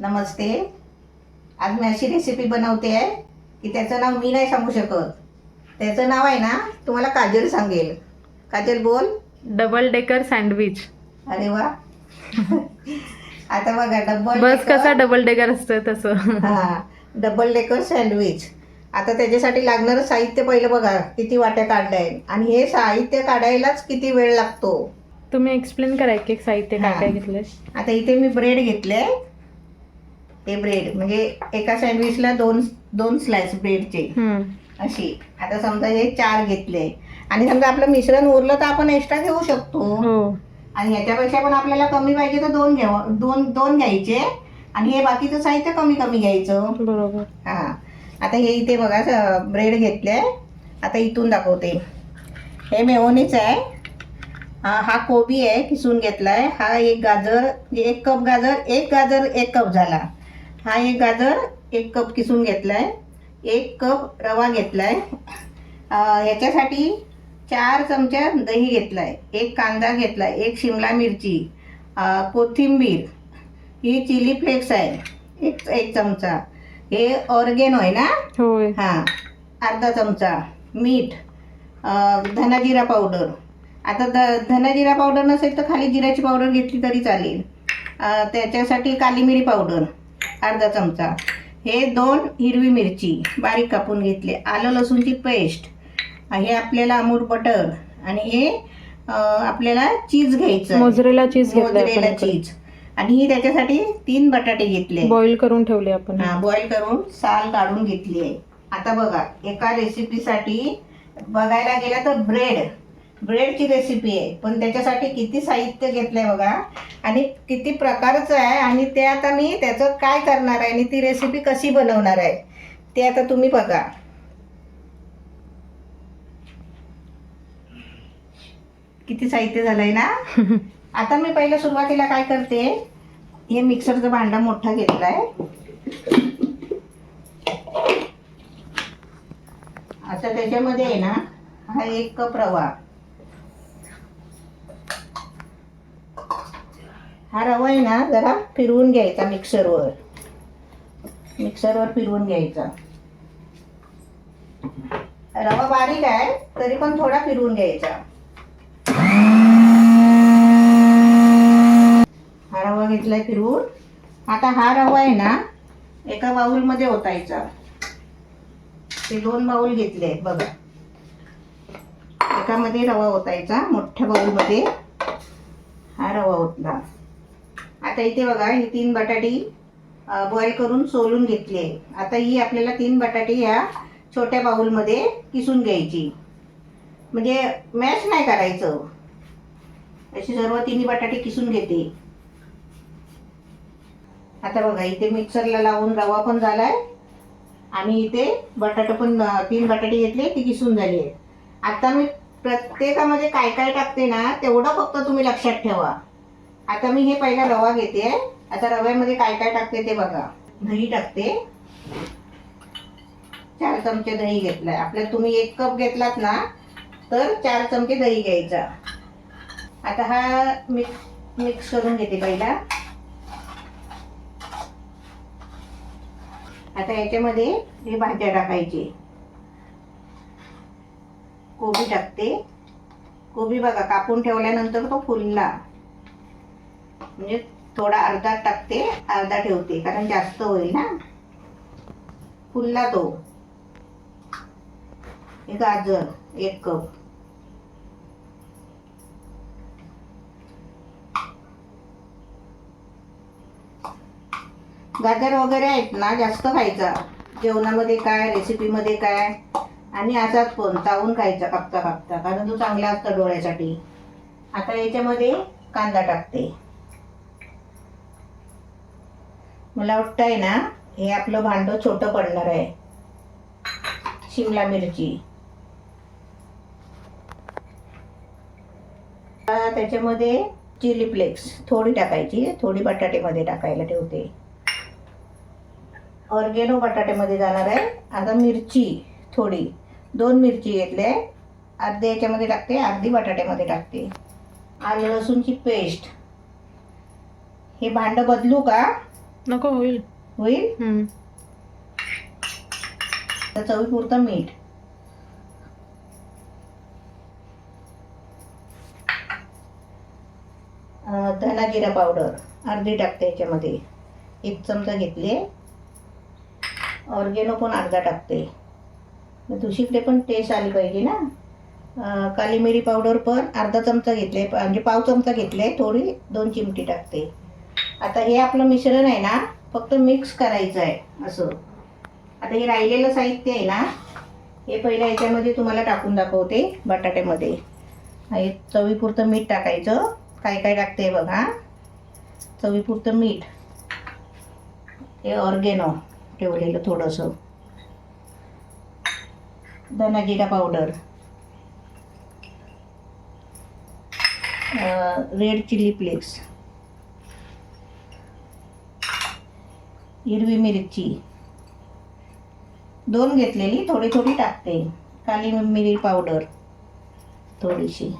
नमस्ते. आज मी अशी रेसिपी बनवते आहे की त्याचं नाव मी नाही सांगू शकत. त्याचं नाव आहे ना तुम्हाला काजल सांगेल. काजल बोल. डबल डेकर सँडविच अरे वा. आता बघा डबल बस कसा डबल डेकर असतं तसं. हा डबल डेकर सँडविच आता त्याच्यासाठी लागणारं साहित्य पहिलं बघा किती वाट्या काढलंय. आणि हे साहित्य काढायलाच किती वेळ लागतो. तुम्ही एक्सप्लेन करा एक एक साहित्य काय काय. घेतलंय. आता इथे मी ब्रेड घेतले हे ब्रेड म्हणजे एका सँडविचला दोन दोन स्लाइस ब्रेडचे. अशी. आता समजा हे चार घेतले. आणि समजा आपलं मिश्रण उरलं तर आपण एक्स्ट्रा घेऊ शकतो. हो. आणि याच्यापेक्षा पण आपल्याला कमी पाहिजे तर दोन घ्याव दोन दोन घ्यायचे. आणि हे बाकीचं साहित्य कमी कमी घ्यायचं. बरोबर. हा. आता हे इथे बघा ब्रेड घेतले. आता इथून दाखवते. हे मेओनीच आहे. हा हा कोबी आहे किसून घेतलाय. हा एक गाजर म्हणजे एक कप गाजर एक गाजर एक कप झाला. हा एक गाजर एक कप किसून घेतलाय एक कप रवा घेतलाय. अं, ह्याच्यासाठी चार चमचा दही घेतलाय एक कांदा घेतलाय एक शिमला मिरची कोथिंबीर ही चिली फ्लेक्स आहे एक एक चमचा. हे ऑर्गेनो आहे ना? हां अर्धा चमचा. मीठ धनाजिरा पावडर. आता ध धनाजिरा पावडर नसेल तर खाली जिऱ्याची पावडर घेतली तरी चालेल. त्याच्यासाठी काली मिरी पावडर. अर्धा चमचा. हे दोन हिरवी मिरची बारीक कापून घेतले. आलं लसूणची पेस्ट. हे आपल्याला अमूल बटर आणि हे आपल्याला चीज घ्यायचं. मोजरेला चीज घेतलं चीज. आणि ही त्याच्यासाठी तीन बटाटे घेतले. बॉईल करून ठेवले आपण हा. बॉईल करून साल काढून घेतली आहे. आता बघा एका रेसिपीसाठी बघायला गेला तर ब्रेड ब्रेडची रेसिपी आहे. पण त्याच्यासाठी किती साहित्य घेतलंय बघा. आणि किती प्रकारचं आहे आणि ते आता मी त्याचं काय करणार आहे आणि ती रेसिपी कशी बनवणार आहे ते आता तुम्ही बघा. किती साहित्य झालंय ना? आता मी पहिलं सुरुवातीला काय करते हे मिक्सरचा भांडा मोठा घेतलाय. आता त्याच्यामध्ये आहे ना हा एक कप रवा. हा रवा आहे ना जरा फिरवून घ्यायचा मिक्सरवर. मिक्सरवर फिरवून घ्यायचा. रवा बारीक आहे तरी पण थोडा फिरवून घ्यायचा. हा रवा घेतलाय फिरवून. आता हा रवा आहे ना एका बाउलमध्ये ओतायचा. ते दोन बाउल घेतले बघा. एकामध्ये रवा ओतायचा मोठ्या बाउलमध्ये हा रवा ओतला. आता इथे बघा ही तीन बटाटी बॉईल करून सोलून घेतली. आहे आता ही आपल्याला तीन बटाटी ह्या छोट्या बाऊलमध्ये किसून घ्यायची. म्हणजे मॅश नाही करायचं. अशी सर्व तिन्ही बटाटे किसून घेते. आता बघा इथे मिक्सरला लावून रवा पण झालाय. आणि इथे बटाटे पण तीन बटाटे घेतले ती किसून झाली आहे आता मी प्रत्येकामध्ये काय काय टाकते ना तेवढं फक्त तुम्ही लक्षात ठेवा. आता मी हे पहिला रवा घेते. आता रव्यामध्ये काय काय टाकते ते बघा. दही टाकते. चार चमचे दही घेतलाय. आपल्या तुम्ही एक कप घेतलात ना तर चार चमचे दही घ्यायचा. आता हा मिक्स मिक्स करून घेते पहिला. आता याच्यामध्ये हे भाज्या टाकायचे. कोबी टाकते. कोबी बघा कापून ठेवल्यानंतर तो फुलला. म्हणजे थोडा अर्धा टाकते अर्धा ठेवते कारण जास्त होईल ना. फुलला तो. गाजर एक कप. गाजर वगैरे आहेत ना जास्त खायचा. जेवणामध्ये काय रेसिपीमध्ये काय? आणि असाच पण चावून खायचा कापता कापता कारण तो चांगला असतो डोळ्यासाठी. आता याच्यामध्ये कांदा टाकते. मला वाटतं आहे ना हे आपलं भांडं छोटं पडणार आहे. शिमला मिरची. त्याच्यामध्ये चिली फ्लेक्स थोडी टाकायची थोडी बटाटेमध्ये टाकायला ठेवते. ऑर्गेनो बटाट्यामध्ये जाणार आहे. आता मिरची थोडी दोन मिरची घेतले. अर्धी याच्यामध्ये टाकते अर्धी बटाट्यामध्ये टाकते. आलं लसूणची पेस्ट. हे भांडं बदलू का? नको होईल. होईल? हम्म. चवीपुरतं मीठ. अं, धना जिरा पावडर. अर्धी टाकते याच्यामध्ये. एक चमचा घेतले. ऑर्गेनो पण अर्धा टाकते. मग दुसरीकडे पण टेस्ट आली पाहिजे ना. अं, काली मिरी पावडर पण अर्धा चमचा घेतले. म्हणजे पाव चमचा घेतले. थोडी दोन चिमटी टाकते. आता हे आपलं मिश्रण आहे ना फक्त मिक्स करायचं आहे असं. आता हे राहिलेलं साहित्य आहे ना हे पहिलं याच्यामध्ये तुम्हाला टाकून दाखवते बटाट्यामध्ये. हे चवीपुरतं मीठ टाकायचं. काय काय टाकते बघा. चवीपुरतं मीठ. हे ऑर्गेनो ठेवलेलं थोडंसं. धना जिरा पावडर रेड चिली फ्लेक्स हिरवी मिरची. दोन घेतलेली थोडी थोडी टाकते. काली मिरी पावडर थोडीशी.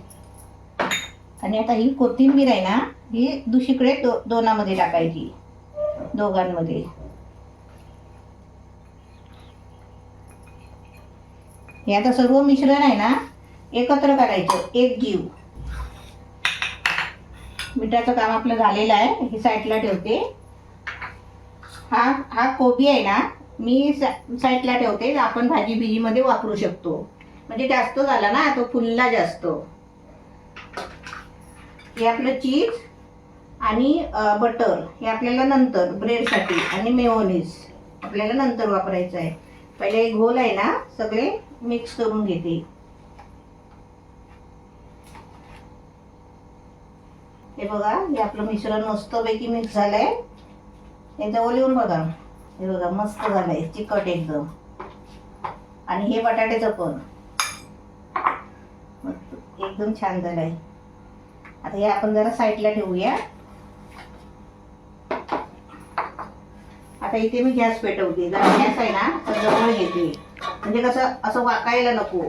आणि आता ही कोथिंबीर आहे ना ही दुसरीकडे दो दोनामध्ये टाकायची. दोघांमध्ये. हे आता सर्व मिश्रण आहे ना एकत्र करायचं. एक जीव. मिठाचं काम आपलं झालेलं आहे हे साईडला ठेवते. हा हा कोबी आहे ना मी सा- साईडला ठेवते आपण भाजी भिजीमध्ये वापरू शकतो. म्हणजे जास्त झाला ना तो फुलला जास्त. हे आपलं चीज आणि बटर हे आपल्याला नंतर ब्रेडसाठी आणि मेयोनीज आपल्याला नंतर वापरायचं आहे. पहिले घोल आहे ना सगळे मिक्स करून घेते. हे बघा हे आपलं मिश्रण मस्तपैकी मिक्स झालंय. हे ओलिवून येऊन बघा. हे बघा मस्त झालंय चिकट एकदम. आणि हे बटाट्याचं पण. एकदम छान झालंय. आता हे आपण जरा साईडला ठेवूया. आता इथे मी गॅस पेटवते. जरा गॅस आहे ना तर जवळ घेते. म्हणजे कसं असं वाकायला नको.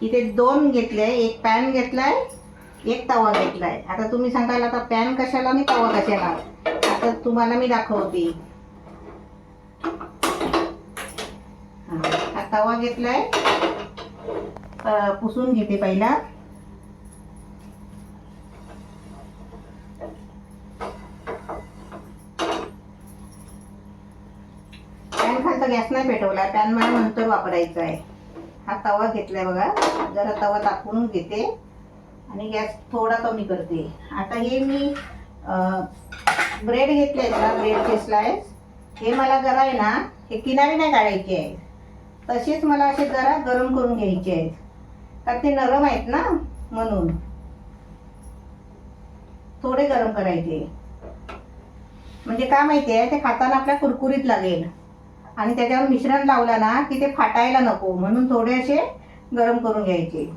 इथे दोन घेतले एक पॅन घेतलाय एक तवा घेतलाय. आता तुम्ही सांगाल आता पॅन कशाला आणि तवा कशाला? आता तुम्हाला मी दाखवते. हा, तवा घेतलाय. पुसून घेते पहिला. पॅन खालचा गॅस नाही पेटवला पॅन मला नंतर वापरायचा आहे. हा तवा घेतलाय बघा. जरा तवा तापून घेते. आणि गॅस थोडा कमी करते. आता हे मी ब्रेड घेतले आहेत ना ब्रेडचे स्लाइस हे मला जरा आहे ना हे किनारी नाही काढायचे आहे तसेच मला असे जरा गरम करून घ्यायचे आहेत. कारण ते नरम आहेत ना म्हणून. थोडे गरम करायचे. म्हणजे का माहिती आहे ते खाताना आपल्या कुरकुरीत लागेल. आणि त्याच्यावर मिश्रण लावला ना की ते फाटायला नको म्हणून थोडे असे गरम करून घ्यायचे.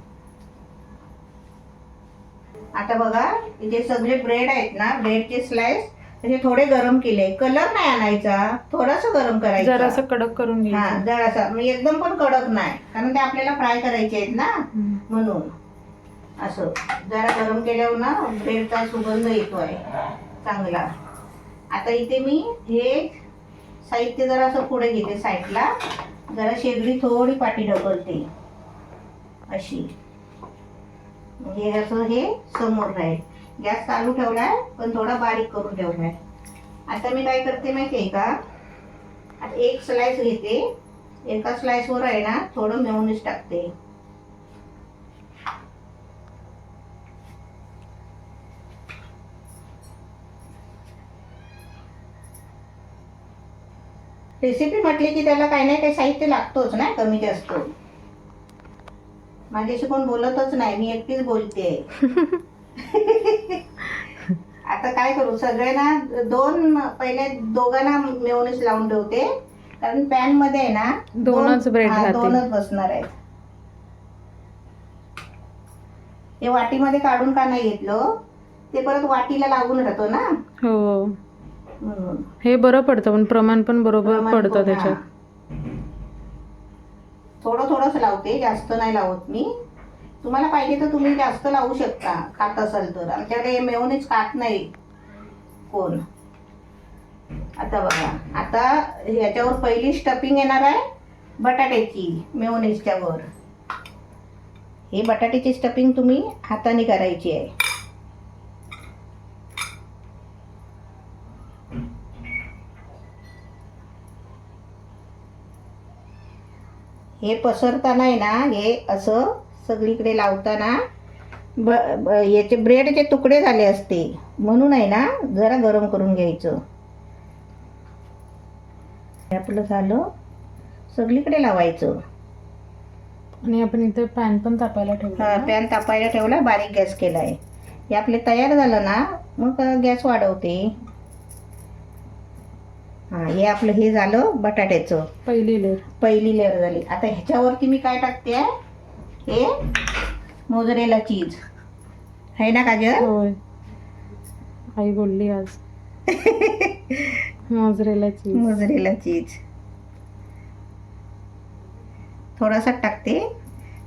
आता बघा इथे सगळे ब्रेड आहेत ना ब्रेडचे स्लाइस तसे थोडे गरम केले. कलर नाही आणायचा. थोडासा गरम करायचा. जरासं कडक करून हा घ्यायचं जरासा. म्हणजे एकदम पण कडक नाही. कारण ते आपल्याला फ्राय करायचे आहेत ना? हम्म. म्हणून. असं. जरा गरम केल्यावर ना ब्रेडचा सुगंध येतोय. चांगला. आता इथे मी हे साहित्य जरा असं पुढे घेते साईडला. जरा शेगडी थोडी पाठी ढकलते. अशी. म्हणजे असं हे समोर राहील. गॅस चालू ठेवलाय पण थोडा बारीक करून ठेवलाय. आता मी काय करते माहिती आहे का? आता एक स्लाइस घेते. एका स्लाइसवर आहे ना थोडं मेयोनीज टाकते. रेसिपी म्हटली की त्याला काही नाही काही साहित्य लागतोच ना कमी जास्त. माझ्याशी कोण बोलतच नाही मी एकटीच बोलते. आता काय करू? सगळ्यांना दोन पहिले दोघांना मेयोनीज लावून ठेवते. कारण पॅनमध्ये आहे ना दोनच हा, राहतील. दोनच बसणार आहेत. हे वाटीमध्ये काढून का नाही घेतलं? ते परत वाटीला लागून राहतो ना? हो. म्हणून. हे बरं पडतं पण प्रमाण पण बरोबर प्रमाण पडतं पण, त्याच्यात. हा. थोडं थोडंच लावते जास्त नाही लावत मी. तुम्हाला पाहिजे तर तुम्ही जास्त लावू शकता खात असाल तर. आमच्याकडे मेहूनच खात नाही कोण. आता बघा आता ह्याच्यावर पहिली स्टफिंग येणार आहे बटाट्याची मेयोनीजच्या वर. बटाट्याची स्टफिंग तुम्ही हाताने करायची आहे. हे पसरताना आहे ना हे असं सगळीकडे लावताना ब याचे ब्रेडचे तुकडे झाले असते. म्हणून आहे ना जरा गरम करून घ्यायचं. हे आपलं झालं. सगळीकडे लावायचं. आणि आपण इथे पॅन पण तापायला ठेवला हा पॅन तापायला ठेवला बारीक गॅस केलाय. हे आपले तयार झालं ना मग गॅस वाढवते. हा हे आपलं हे झालं बटाट्याचं. पहिली लेअर. पहिली लेअर झाली. आता ह्याच्यावरती मी काय टाकते? हे? Mozzarella cheese. आहे ना काजल? होय. आई बोलली आज. Mozzarella cheese. Mozzarella cheese. थोडासा टाकते.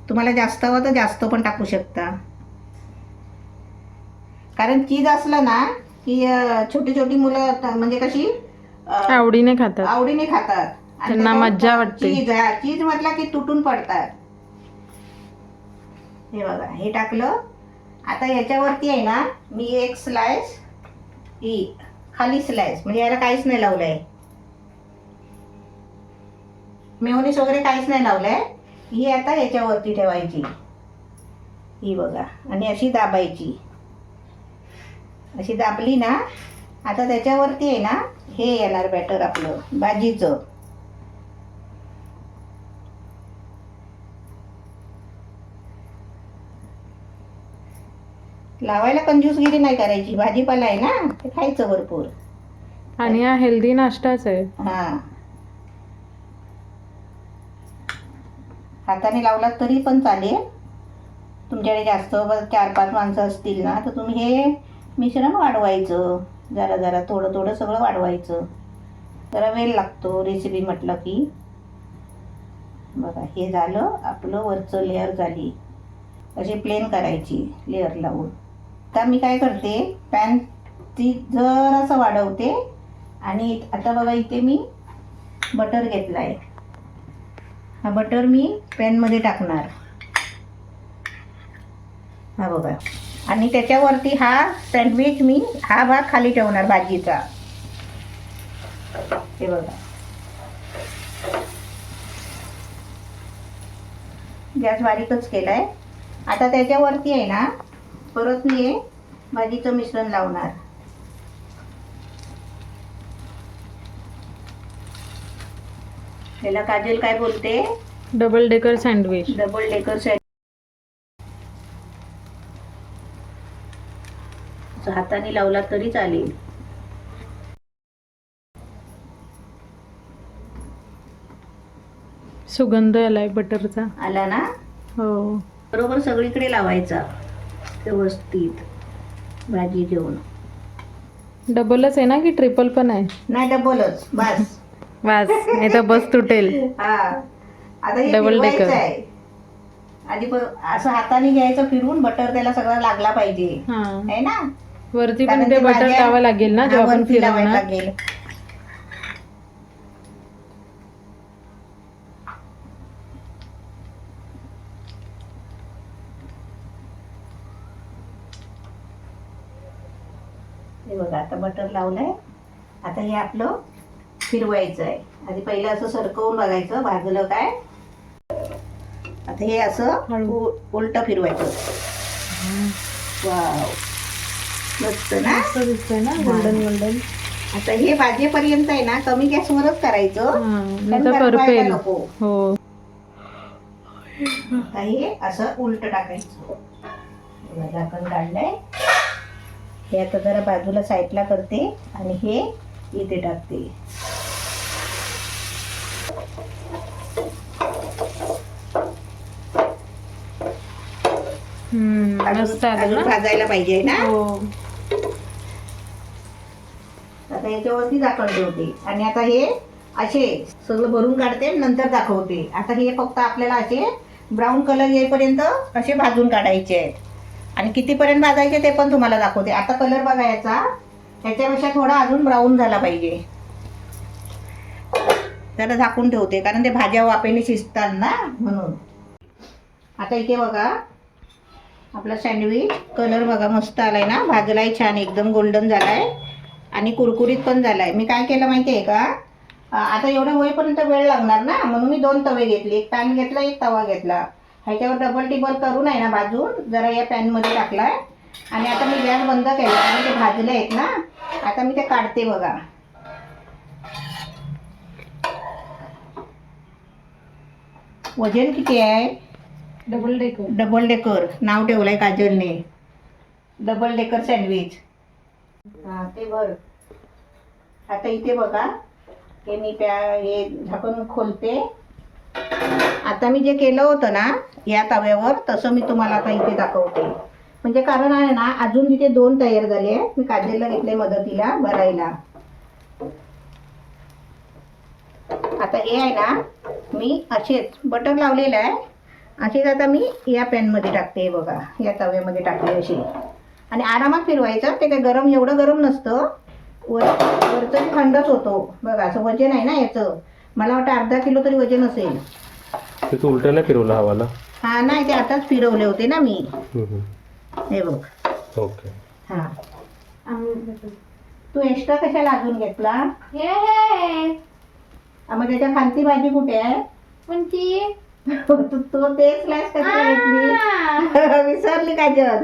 तुम्हाला जास्त हवं तर जास्त पण टाकू शकता. कारण चीज असलं ना की अं, छोटी छोटी मुलं त- म्हणजे कशी अं, आवडीने खातात. आवडीने खातात. आणि त्यांना त्याच्यावर मज्जा वाटते. चीज हा, चीज म्हटलं की तुटून पडतात. हे बघा हे टाकलं. आता याच्यावरती आहे ना मी एक स्लाइस ही खाली स्लाइस म्हणजे याला काहीच नाही लावलंय. मेहनीस वगैरे काहीच नाही लावलंय. ही आता याच्यावरती ठेवायची. ही बघा आणि अशी दाबायची. अशी दाबली ना आता त्याच्यावरती आहे ना हे येणार बॅटर आपलं भाजीचं. लावायला कंजूसगिरी नाही करायची भाजीपाला आहे ना ते खायचं भरपूर. आणि हा हेल्दी नाश्ताच आहे. हा. हाताने लावलात तरी पण चालेल. तुमच्याकडे जास्त चार पाच माणसं असतील ना तर तुम्ही हे मिश्रण वाढवायचं. जरा जरा थोडं थोडं सगळं वाढवायचं. जरा वेळ लागतो रेसिपी म्हटलं की. बघा हे झालं आपलं वरचं लेअर झाली. अशी प्लेन करायची लेअर लावून. आता मी काय करते पॅन ती जरासं वाढवते आणि आता बघा इथे मी बटर घेतला आहे हा बटर मी पॅनमध्ये टाकणार. हा बघा. आणि त्याच्यावरती हा सँडविच मी हा भाग खाली ठेवणार भाजीचा. हे बघा. गॅस बारीकच केलाय. आता त्याच्यावरती आहे ना परत मी हे भाजीचं मिश्रण लावणार. त्याला काजल काय बोलते? Double decker sandwich double decker sand असं हाताने लावला तरी चालेल. सुगंध आलाय बटरचा. आला ना? हो. बरोबर सगळीकडे लावायचा. व्यवस्थित भाजी घेऊन. डबलच आहे ना की ट्रिपल पण आहे? नाही डबलच. बस. वाज नाही तर बस तुटेल. हा. आता हे Double फिरवायचं decker. आहे. आधी प- असं हाताने घ्यायचं फिरवून बटर त्याला सगळं लागला पाहिजे. हा. आहे ना? वरती कारण पण ते ते बटर भाज्या- लावा लागेल ना हा, जेव्हा आपण वरती लावायला फिरवणार. लागेल हे बघा लावलंय. आता हे आपलं फिरवायचं आहे आधी पहिलं असं सरकवून बघायचं भाजलं काय? आता हे असं. उलट फिरवायचं. वाव. मस्त ना? दिसतंय ना गोल्डन गोल्डन. आता हे भाजीपर्यंत आहे ना कमी गॅसवरच करायचं. नको. हो. आता हे असं उलट टाकायचं. काढलंय. हे आता जरा बाजूला साईडला करते आणि हे इथे टाकते. भाजायला पाहिजे ना? हो. आता याच्यावरती झाकण ठेवते. आणि आता हे असे सगळं भरून काढते नंतर दाखवते. आता हे फक्त आपल्याला असे ब्राऊन कलर येईपर्यंत असे भाजून काढायचे आहेत. आणि कितीपर्यंत भाजायचे ते पण तुम्हाला दाखवते. आता कलर बघायचा. त्याच्यापेक्षा थोडा अजून ब्राऊन झाला पाहिजे. त्याला झाकून ठेवते कारण ते भाज्या वापेने शिजतात ना म्हणून. आता इथे बघा आपला सँडविच कलर बघा मस्त आलाय ना. भाजलाय छान एकदम गोल्डन झालाय. आणि कुरकुरीत पण झालाय. मी काय केलं माहिती आहे का आता एवढं होईपर्यंत वेळ लागणार ना. म्हणून मी दोन तवे घेतले. एक पॅन घेतला एक तवा घेतला. ह्याच्यावर डबल टिबल करून आहे ना भाजून जरा या पॅनमध्ये टाकलाय. आणि आता मी गॅस बंद केला कारण ते भाजले आहेत ना. आता मी ते काढते बघा. वजन किती आहे? डबल डेकर डबल डेकर नाव ठेवलंय काजलने. डबल डेकर सँडविच हा ते भर. आता इथे बघा. हे मी त्या हे झाकून खोलते. आता मी जे केलं होतं ना या तव्यावर तसं मी तुम्हाला आता इथे दाखवते. म्हणजे कारण आहे ना अजून तिथे दोन तयार झाले मी काजलला घेतले मदतीला भरायला. आता हे आहे ना मी असेच बटर लावलेलं आहे. असेच आता मी या पॅनमध्ये टाकते बघा. या तव्यामध्ये टाकले अशी आणि आरामात फिरवायचं ते काय गरम एवढं गरम नसतं. वर वरचं थंडच होतो बघा असं वजन आहे ना याचं. मला वाटतं अर्धा किलो तरी वजन असेल. उलट नाही फिरवलं हवाला. हा नाही ते आताच फिरवले होते ना मी. हे बघ. ओके. हा. तू एक्स्ट्रा कशाला अजून घेतला? आ, मग त्याच्या खालती भाजी कुठे आहे? कोणती? तू तू ते स्लाइस कशी घेतली विसरली काजल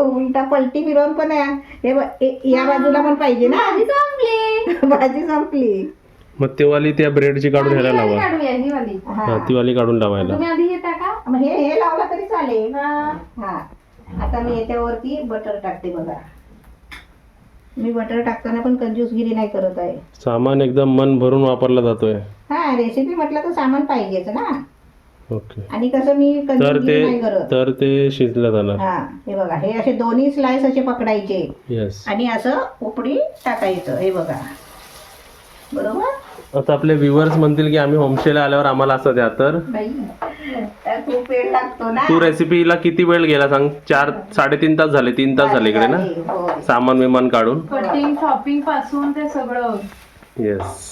उलटा पलटी फिरवून पण आहे. हे बघ, ए- या बाजूला पण पाहिजे ना? भाजी संपली. मग ते वाली त्या ब्रेडची काढून ह्याला लावा. काढूया ही वाली. हा. हा ती वाली काढून लावायला. तुम्ही आधी हे हे हे लावला तरी चालेल. हा. हा. आता मी याच्यावरती बटर टाकते बघा. मी बटर टाकताना पण कंजूसगिरी नाही करत आहे. सामान एकदम मन भरून वापरला जातोय. हा रेसिपी म्हटलं तर सामान पाहिजेच ना. ओके. आणि कसं मी तर कंजूसगिरी नाही ते करत. तर ते शिजलं जाणार. हा हे बघा हे असे दोन्ही स्लाइस असे पकडायचे. येस आणि असं उपडी टाकायचं हे बघा. बरोबर? आता आपले व्ह्युअर्स म्हणतील की आम्ही होमस्टेला आल्यावर आम्हाला असं द्या तर? बाई. तर खूप वेळ लागतो ना. तू रेसिपीला किती वेळ गेला सांग? चार साडेतीन तास झाले तीन तास झाले इकडे ना. सामान विमान काढून? कटिंग शॉपिंगपासून ते सगळं. येस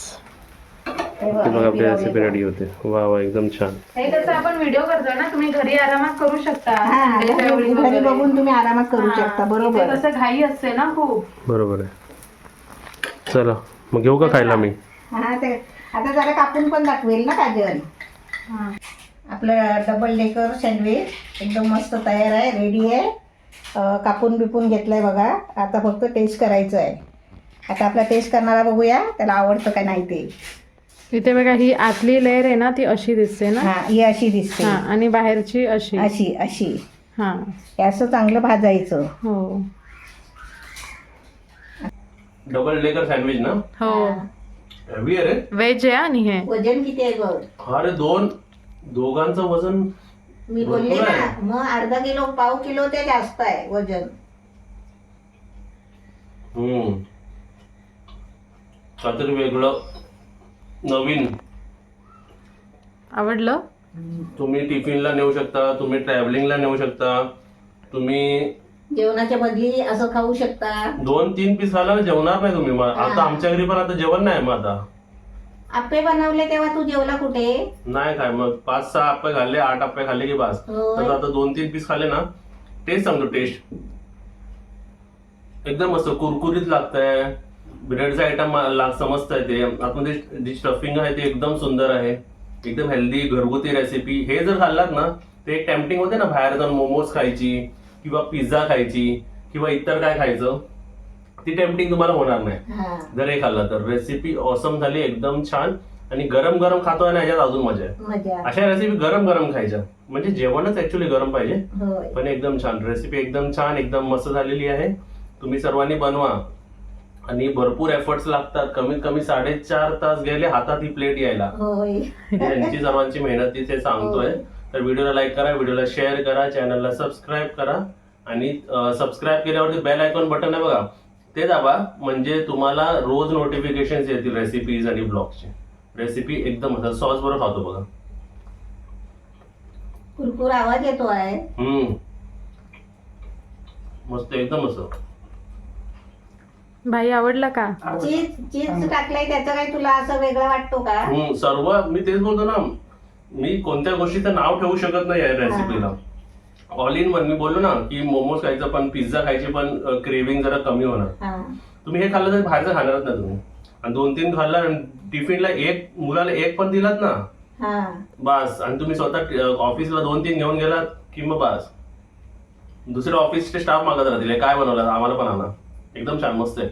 हे बघा, ते बघ आपली रेसिपी. रेडी होते. वा वा एकदम छान. हे कसं आपण व्हिडिओ करतो ना तुम्ही घरी आरामात करू शकता. हा संडेच्या वेळी घरी वगैरे. बघून तुम्ही आरामात करू हा, शकता इथे बरोबर. कसं घाई असते ना खूप. बरोबर आहे. चला मग घेऊ का खायला मी? हा ते आता जरा कापून पण दाखवेल ना काजल. हा. आपलं डबल डेकर सँडविच एकदम मस्त तयार आहे रेडी आहे. कापून बिपून घेतलंय बघा. आता फक्त टेस्ट करायचं आहे आता आपला टेस्ट करणारा बघूया. त्याला आवडतं का नाही ते. इथे बघा ही आतली लेअर आहे ना ती अशी दिसते ना? हा ही अशी दिसते. हा आणि बाहेरची अशी. अशी अशी. हा. हे असं चांगलं भाजायचं. हो. डबल डेकर सँडविच ना? हो. हेवी आहे रे. व्हेज आहे आणि हे. वजन किती आहे बघ? अरे दोन दोघांचं वजन मी बोलले भरपूर ना आहे. मग अर्धा किलो पाव किलो ते जास्त आहे वजन. हम्म. काहीतरी वेगळं नवीन. आवडलं? तुम्ही टिफिनला नेऊ शकता तुम्ही ट्रॅव्हलिंगला नेऊ शकता तुम्ही जेवणाच्या बदली असं खाऊ शकता. दोन तीन पीस खाला ना जेवणार नाही तुम्ही. मग आता. आमच्या घरी पण आता जेवण नाही मग आता. आप्पे बनवले तेव्हा तू जेवला कुठे? नाही काय मग पाच सहा आप्पे खाल्ले आठ आप्पे खाल्ले की बस. होय. तर आता दोन तीन पीस खाल्ले ना टेस्ट सांगतो टेस्ट एकदम मस्त कुरकुरीत लागतंय. ब्रेडचं आयटम लाग समजतंय ते. आतमध्ये जी स्टफिंग आहे ते एकदम सुंदर आहे. एकदम हेल्दी घरगुती रेसिपी हे जर खाल्लात ना ते टेम्पटिंग होते ना बाहेर जाऊन मोमोज खायची किंवा पिझ्झा खायची किंवा इतर काय खायचं ती टेम्पटिंग तुम्हाला होणार नाही. जर हे खाल्लं तर. रेसिपी ऑसम झाली एकदम छान. आणि गरम गरम खातोय ना ह्याच्यात अजून मजा आहे. मजा अशा रेसिपी गरम गरम खायच्या. म्हणजे जेवणच ऍक्च्युली गरम पाहिजे. पण एकदम छान. रेसिपी एकदम छान एकदम मस्त झालेली आहे. तुम्ही सर्वांनी बनवा. आणि भरपूर एफर्ट्स लागतात. कमीत कमी साडेचार तास गेले हातात ही प्लेट यायला. यांची सर्वांची मेहनत तिथे सांगतोय. तर व्हिडिओला लाईक करा व्हिडिओला शेअर करा चॅनलला सबस्क्राईब करा. आणि सबस्क्राईब केल्यावरती बेल आयकॉन बटन आहे बघा. ते दाबा म्हणजे तुम्हाला रोज नोटिफिकेशन येतील रेसिपीज आणि ब्लॉगचे रेसिपी एकदम सॉस बरोबर खातो बघा. कुरकुर आवाज येतो आहे. हम्म. मस्त एकदम मस्त भाई आवडला का? चीज चीज टाकलंय त्याचं काही तुला असं वेगळं वाटतो का? हम्म, सर्व मी तेच बोलतो ना. मी कोणत्या गोष्टीचं नाव ठेवू शकत नाही या रेसिपीला ऑल इन वन मी बोललो ना की मोमोज खायचं पण पिझ्झा खायची पण क्रेविंग जरा कमी होणार. तुम्ही हे खाल्लं तर बाहेरचं खाणारच नाही तुम्ही. आणि दोन तीन खाल्ला आणि टिफिनला एक मुलाला एक पण दिलात ना. हा. बस. आणि तुम्ही स्वतः ऑफिसला दोन तीन घेऊन गेलात की मग बस. दुसऱ्या ऑफिसचे स्टाफ मागत राहतील. "हे काय बनवलं? आम्हाला पण आणा. एकदम छान मस्त आहे.